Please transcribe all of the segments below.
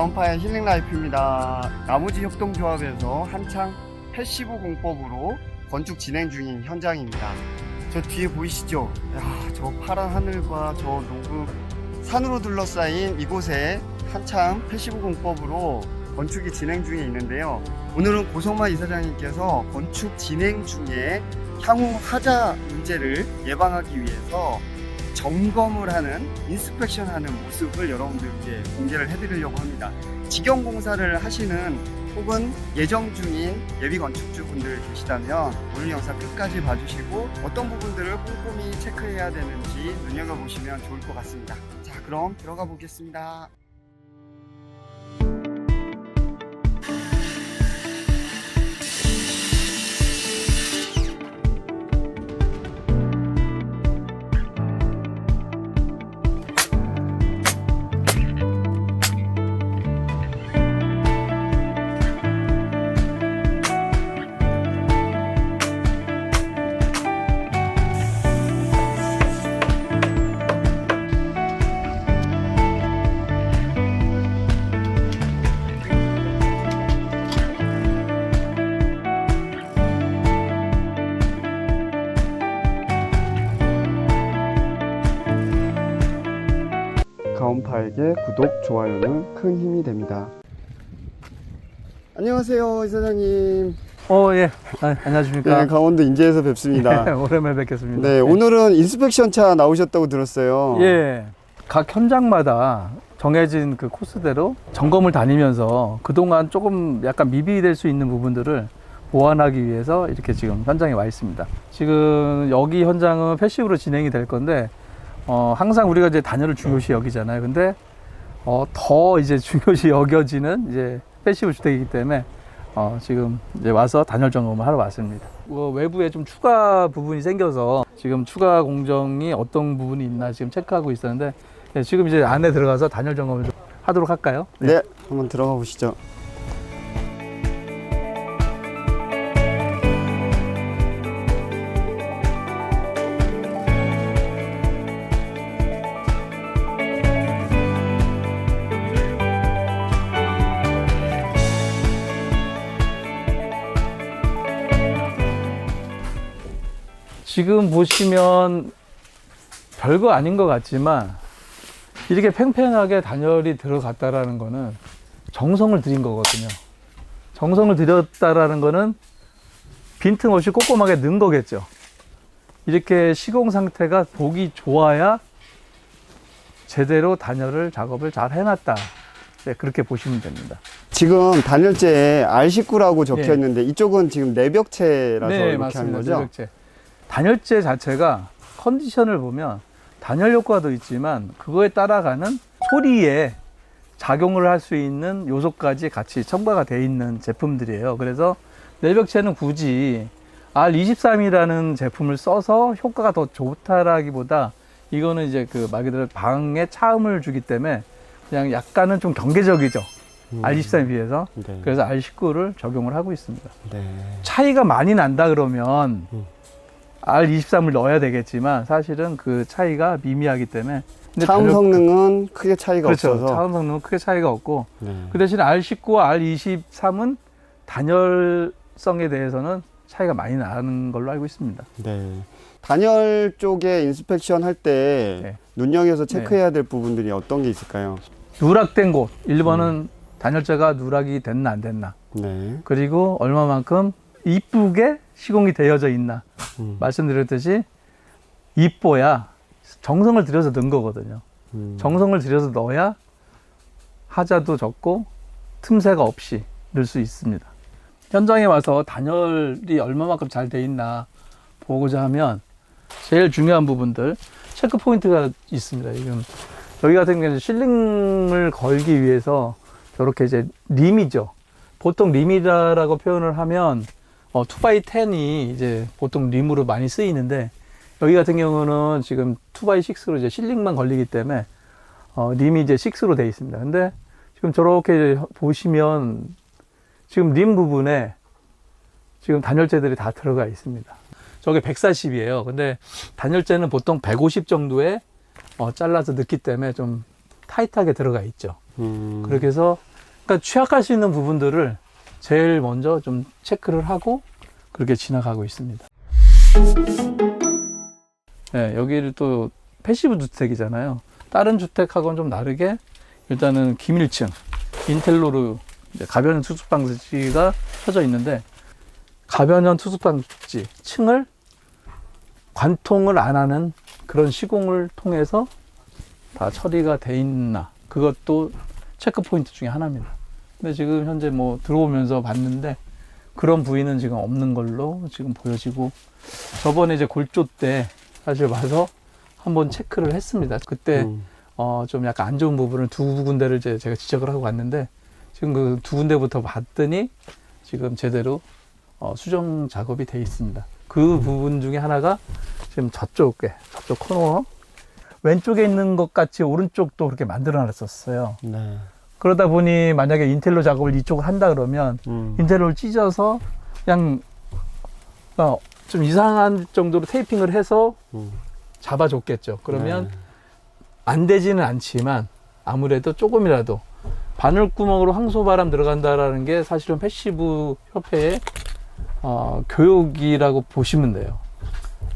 가온파의 힐링 라이프입니다. 나무지 협동조합에서 한창 패시브 공법으로 건축 진행 중인 현장입니다. 저 뒤에 보이시죠? 야, 저 파란 하늘과 저 녹음 산으로 둘러싸인 이곳에 한창 패시브 공법으로 건축이 진행 중에 있는데요. 오늘은 고성마 이사장님께서 건축 진행 중에 향후 하자 문제를 예방하기 위해서 점검을 하는 인스펙션 하는 모습을 여러분들께 공개를 해드리려고 합니다. 직영 공사를 하시는 혹은 예정 중인 예비 건축주분들 계시다면 오늘 영상 끝까지 봐주시고 어떤 부분들을 꼼꼼히 체크해야 되는지 눈여겨보시면 좋을 것 같습니다. 자, 그럼 들어가 보겠습니다. 가온파에게 구독, 좋아요는 큰 힘이 됩니다. 안녕하세요, 이사장님. 어, 예. 아, 안녕하십니까. 네, 강원도 인제에서 뵙습니다. 오랜만에 뵙겠습니다. 네, 오늘은 인스펙션 차 나오셨다고 들었어요. 예. 각 현장마다 정해진 그 코스대로 점검을 다니면서 그동안 조금 약간 미비될 수 있는 부분들을 보완하기 위해서 이렇게 지금 현장에 와 있습니다. 지금 여기 현장은 패시브로 진행이 될 건데, 어, 항상 우리가 이제 단열을 중요시 여기잖아요. 근데, 어, 더 이제 중요시 여겨지는 이제 패시브 주택이기 때문에, 어, 지금 이제 와서 단열 점검을 하러 왔습니다. 어, 외부에 좀 추가 부분이 생겨서 지금 추가 공정이 어떤 부분이 있나 지금 체크하고 있었는데, 네, 지금 이제 안에 들어가서 단열 점검을 좀 하도록 할까요? 네, 한번 들어가 보시죠. 지금 보시면 별거 아닌 것 같지만 이렇게 팽팽하게 단열이 들어갔다라는 거는 정성을 들인 거거든요. 정성을 들였다라는 거는 빈틈없이 꼼꼼하게 넣은 거겠죠. 이렇게 시공 상태가 보기 좋아야 제대로 단열을 작업을 잘 해놨다. 네, 그렇게 보시면 됩니다. 지금 단열재에 R19라고 적혀 예. 있는데 이쪽은 지금 내벽체라서 이렇게 하는 거죠? 내벽재. 단열재 자체가 컨디션을 보면 단열 효과도 있지만 그거에 따라가는 소리에 작용을 할 수 있는 요소까지 같이 첨가가 돼 있는 제품들이에요. 그래서 내벽체는 굳이 R23이라는 제품을 써서 효과가 더 좋다라기보다 이거는 이제 그 말 그대로 방에 차음을 주기 때문에 그냥 약간은 좀 경계적이죠. 음, R23에 비해서. 네. 그래서 R19를 적용을 하고 있습니다. 네. 차이가 많이 난다 그러면 음. R23을 넣어야 되겠지만 사실은 그 차이가 미미하기 때문에 근데 차음 별로- 성능은 크게 차이가 그렇죠. 없어서 차음 성능은 크게 차이가 없고 네. 그 대신 R19와 R23은 단열성에 대해서는 차이가 많이 나는 걸로 알고 있습니다. 네. 단열 쪽에 인스펙션 할 때 네. 눈여겨서 체크해야 될 부분들이 어떤 게 있을까요? 누락된 곳 1번은 음. 단열재가 누락이 됐나 안 됐나 네. 그리고 얼마만큼 이쁘게 시공이 되어져 있나 음. 말씀드렸듯이 이뻐야 정성을 들여서 넣은 거거든요. 음. 정성을 들여서 넣어야 하자도 적고 틈새가 없이 넣을 수 있습니다. 현장에 와서 단열이 얼마만큼 잘 돼 있나 보고자 하면 제일 중요한 부분들 체크 포인트가 있습니다. 지금 여기 같은 경우는 실링을 걸기 위해서 이렇게 이제 림이죠. 보통 림이라고 표현을 하면 어, 2x10이 이제 보통 림으로 많이 쓰이는데 여기 같은 경우는 지금 2x6로 이제 실링만 걸리기 때문에 어, 림이 이제 6로 되어 있습니다. 근데 지금 저렇게 보시면 지금 림 부분에 지금 단열재들이 다 들어가 있습니다. 저게 140이에요. 근데 단열재는 보통 150 정도에 어, 잘라서 넣기 때문에 좀 타이트하게 들어가 있죠. 음. 그렇게 해서 그러니까 취약할 수 있는 부분들을 제일 먼저 좀 체크를 하고 그렇게 지나가고 있습니다. 네, 여기를 또 패시브 주택이잖아요. 다른 주택하고는 좀 다르게 일단은 기밀층 인텔로로 가변형 투숙 방지가 펴져 있는데 가변형 투숙 방지 층을 관통을 안 하는 그런 시공을 통해서 다 처리가 돼 있나 그것도 체크 포인트 중에 하나입니다. 근데 지금 현재 뭐 들어오면서 봤는데 그런 부위는 지금 없는 걸로 지금 보여지고 저번에 이제 골조 때 사실 와서 한번 체크를 했습니다. 그때 음. 어, 좀 약간 안 좋은 부분을 두 군데를 이제 제가 지적을 하고 왔는데 지금 그 두 군데부터 봤더니 지금 제대로 어, 수정 작업이 돼 있습니다. 그 부분 중에 하나가 지금 저쪽에 저쪽 코너 왼쪽에 있는 것 같이 오른쪽도 그렇게 만들어 놨었어요. 네. 그러다 보니 만약에 인텔로 작업을 이쪽을 한다 그러면 음. 인텔로를 찢어서 그냥 어, 좀 이상한 정도로 테이핑을 해서 음. 잡아줬겠죠. 그러면 네. 안 되지는 않지만 아무래도 조금이라도 바늘구멍으로 황소바람 들어간다라는 게 사실은 패시브 협회의 어, 교육이라고 보시면 돼요.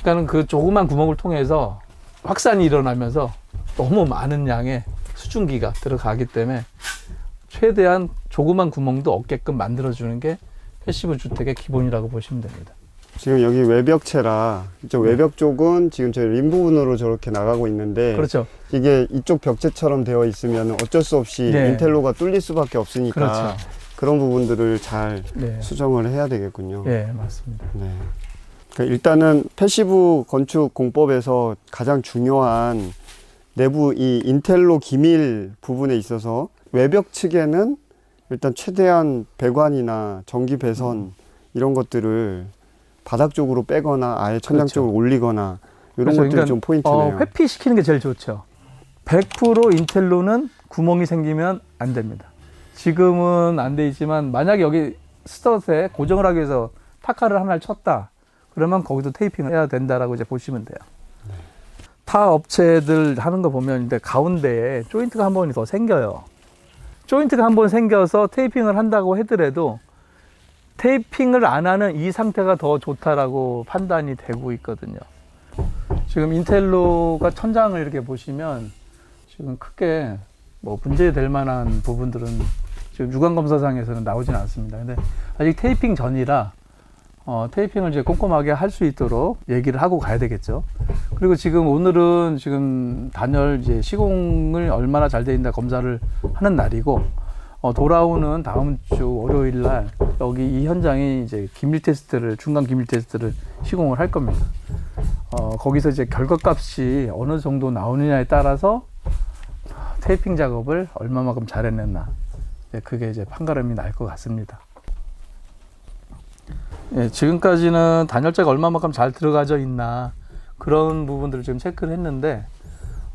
그러니까는 그 조그만 구멍을 통해서 확산이 일어나면서 너무 많은 양의 수증기가 들어가기 때문에 최대한 조그만 구멍도 없게끔 만들어주는 게 패시브 주택의 기본이라고 보시면 됩니다. 지금 여기 외벽체라 이쪽 외벽 쪽은 지금 저희 림 부분으로 저렇게 나가고 있는데 그렇죠. 이게 이쪽 벽체처럼 되어 있으면 어쩔 수 없이 네. 인텔로가 뚫릴 수밖에 없으니까 그렇죠. 그런 부분들을 잘 네. 수정을 해야 되겠군요. 예, 맞습니다. 네. 그러니까 일단은 패시브 건축 공법에서 가장 중요한 내부 이 인텔로 기밀 부분에 있어서 외벽 측에는 일단 최대한 배관이나 전기 배선 음. 이런 것들을 바닥 쪽으로 빼거나 아예 천장 그렇죠. 쪽으로 올리거나 이런. 것들이 그러니까, 좀 포인트네요. 어, 회피시키는 게 제일 좋죠. 100% 인텔로는 구멍이 생기면 안 됩니다. 지금은 안 돼 있지만 만약에 여기 스텟에 고정을 하기 위해서 타카를 하나를 쳤다. 그러면 거기도 테이핑을 해야 된다라고 이제 보시면 돼요. 타 업체들 하는 거 보면 이제 가운데에 조인트가 한 번이 더 생겨요. 조인트가 한 번 생겨서 테이핑을 한다고 하더라도 테이핑을 안 하는 이 상태가 더 좋다라고 판단이 되고 있거든요. 지금 인텔로가 천장을 이렇게 보시면 지금 크게 뭐 문제될 만한 부분들은 지금 유관 검사상에서는 나오진 않습니다. 근데 아직 테이핑 전이라 어, 테이핑을 이제 꼼꼼하게 할 수 있도록 얘기를 하고 가야 되겠죠. 그리고 지금 오늘은 지금 단열 이제 시공을 얼마나 잘 돼 있나 검사를 하는 날이고 어, 돌아오는 다음 주 월요일 날 여기 이 현장에 이제 기밀 테스트를 중간 기밀 테스트를 시공을 할 겁니다. 어, 거기서 이제 결과값이 어느 정도 나오느냐에 따라서 테이핑 작업을 얼마만큼 네, 그게 이제 판가름이 날 것 같습니다. 예, 지금까지는 단열재가 얼마만큼 잘 들어가져 있나 그런 부분들을 지금 체크를 했는데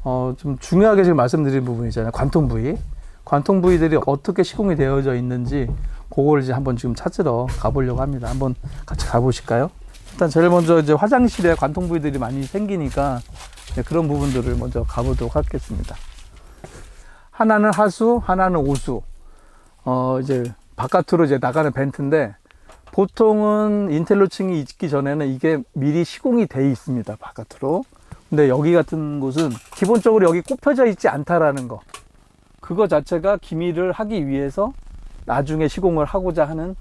어, 좀 중요하게 지금 말씀드린 부분이잖아요. 관통 부위. 관통 부위들이 어떻게 시공이 되어져 있는지 그걸 이제 한번 지금 찾으러 가보려고 합니다. 한번 같이 가보실까요? 일단 제일 먼저 이제 화장실에 관통 부위들이 많이 생기니까 네, 그런 부분들을 먼저 가보도록 하겠습니다. 하나는 하수, 하나는 오수. 어, 이제 바깥으로 이제 나가는 벤트인데 보통은 인텔로층이 있기 전에는 이게 미리 시공이 돼 있습니다. 바깥으로. 근데 여기 같은 곳은 기본적으로 여기 꼽혀져 있지 않다라는 거. 그거 자체가 기밀을 하기 위해서 나중에 시공을 하고자 하는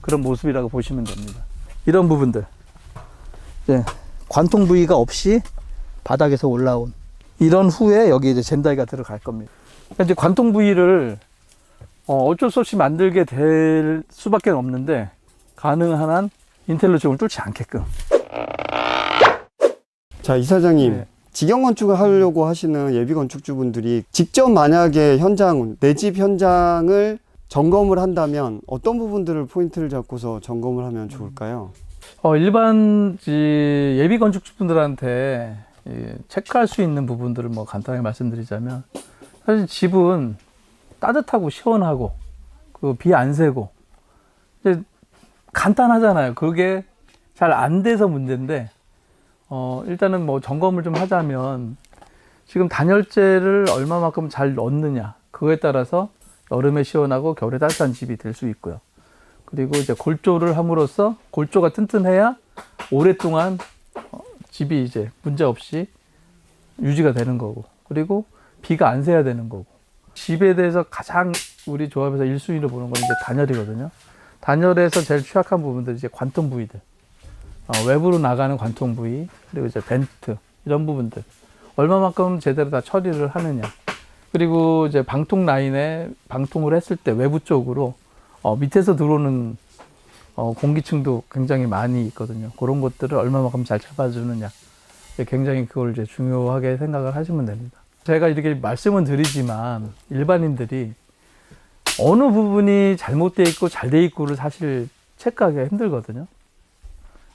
그런 모습이라고 보시면 됩니다. 이런 부분들. 이제 관통 부위가 없이 바닥에서 올라온 이런 후에 여기 이제 젠다이가 들어갈 겁니다. 그러니까 이제 관통 부위를 어, 어쩔 수 없이 만들게 될 수밖에 없는데 가능한 한 인텔로 쪽을 뚫지 않게끔. 자 이사장님 네. 직영 건축을 하려고 하시는 예비 건축주분들이 직접 만약에 현장 내 집 현장을 점검을 한다면 어떤 부분들을 포인트를 잡고서 점검을 하면 좋을까요? 어, 일반 이 예비 건축주분들한테 이 체크할 수 있는 부분들을 뭐 간단하게 말씀드리자면 사실 집은 따뜻하고 시원하고 그 비 안 새고 이제 간단하잖아요. 그게 잘 안 돼서 문제인데 어, 일단은 뭐 점검을 좀 하자면 지금 단열재를 얼마만큼 잘 넣느냐 그거에 따라서 여름에 시원하고 겨울에 따뜻한 집이 될 수 있고요. 그리고 이제 골조를 함으로써 골조가 튼튼해야 오랫동안 어, 집이 이제 문제 없이 유지가 되는 거고 그리고 비가 안 새야 되는 거고 집에 대해서 가장 우리 조합에서 1순위로 보는 건 이제 단열이거든요. 단열에서 제일 취약한 부분들 이제 관통 부위들 어, 외부로 나가는 관통 부위 그리고 이제 벤트 이런 부분들 얼마만큼 제대로 다 처리를 하느냐 그리고 이제 방통 라인에 방통을 했을 때 외부 쪽으로 어, 밑에서 들어오는 어, 공기층도 굉장히 많이 있거든요. 그런 것들을 얼마만큼 잘 잡아주느냐 굉장히 그걸 이제 중요하게 생각을 하시면 됩니다. 제가 이렇게 말씀은 드리지만 일반인들이 어느 부분이 잘못되어 있고 잘 돼 있고를 사실 체크하기가 힘들거든요.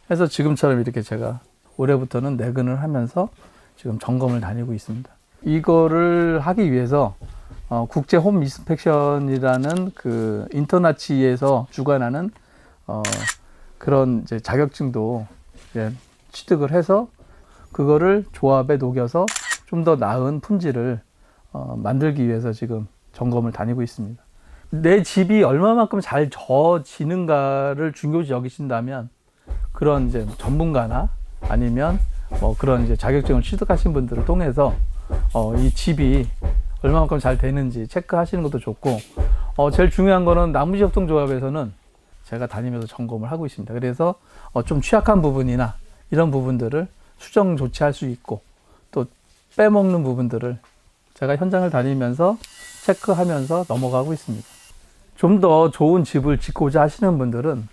그래서 지금처럼 이렇게 제가 올해부터는 내근을 하면서 지금 점검을 다니고 있습니다. 이거를 하기 위해서 어, 국제 홈 인스펙션이라는 그 인터나치에서 주관하는 어, 그런 이제 자격증도 이제 취득을 해서 그거를 조합에 녹여서 좀 더 나은 품질을 어, 만들기 위해서 지금 점검을 다니고 있습니다. 내 집이 얼마만큼 잘 져지는가를 중요시 여기신다면 그런 이제 전문가나 아니면 뭐 그런 이제 자격증을 취득하신 분들을 통해서 어, 이 집이 얼마만큼 잘 되는지 체크하시는 것도 좋고 어, 제일 중요한 거는 나무지 협동조합에서는 제가 다니면서 점검을 하고 있습니다. 그래서 어, 좀 취약한 부분이나 이런 부분들을 수정 조치할 수 있고 또 빼먹는 부분들을 제가 현장을 다니면서 체크하면서 넘어가고 있습니다. 좀 더 좋은 집을 짓고자 하시는 분들은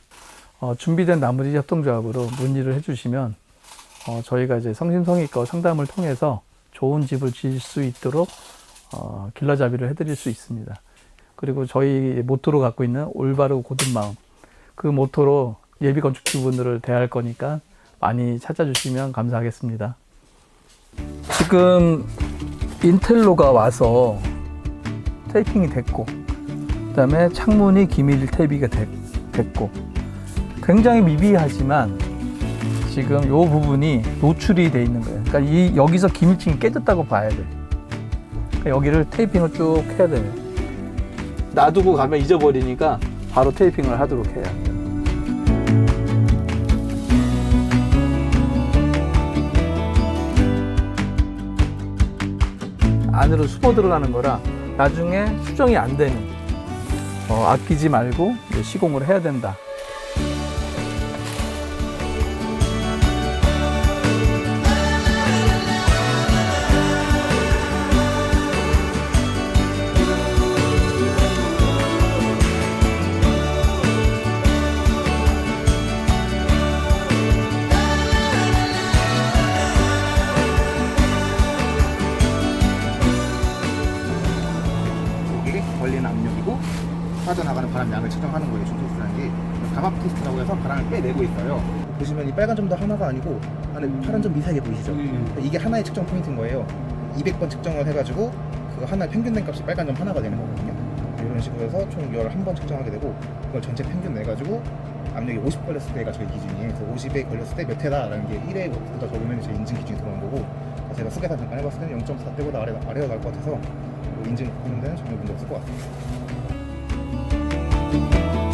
어, 준비된 나무지 협동조합으로 문의를 해주시면 어, 저희가 이제 성심성의과 상담을 통해서 좋은 집을 지을 수 있도록 어, 길라잡이를 해드릴 수 있습니다. 그리고 저희 모토로 갖고 있는 올바르고 고든 마음 그 모토로 예비 건축주분들을 대할 거니까 많이 찾아주시면 감사하겠습니다. 지금 인텔로가 와서 테이핑이 됐고 그 다음에 창문이 기밀 됐, 됐고 굉장히 미비하지만 지금 이 부분이 노출이 돼 있는 거예요. 그러니까 이 여기서 기밀층이 깨졌다고 봐야 돼. 그러니까 여기를 테이핑을 쭉 해야 돼요. 놔두고 가면 잊어버리니까 바로 테이핑을 하도록 해야 돼요. 안으로 숨어 들어가는 거라 나중에 수정이 안 되는 어, 아끼지 말고 시공을 해야 된다. 바람 양을 측정하는 거예요 중테스트라는 게 감압 테스트라고 해서 바람을 빼내고 있어요. 보시면 이 빨간 점도 하나가 아니고 안에 파란 점 미세하게 보이시죠? 이게 하나의 측정 포인트인 거예요. 200번 측정을 해가지고 그 하나의 평균된 값이 빨간 점 하나가 되는 거거든요. 이런 식으로 해서 총 11번 측정하게 되고 그걸 전체 평균 내가지고 압력이 50 걸렸을 때가 저희 기준이에요. 그래서 50에 걸렸을 때 몇 회다라는 게 1회 보다 적으면 제 인증 기준이 들어온 거고 제가 수계사 잠깐 해봤을 때는 0.4대보다 아래, 아래가 날것 같아서 인증 보는 데는 전혀 문제 없을 것 같습니다 thank you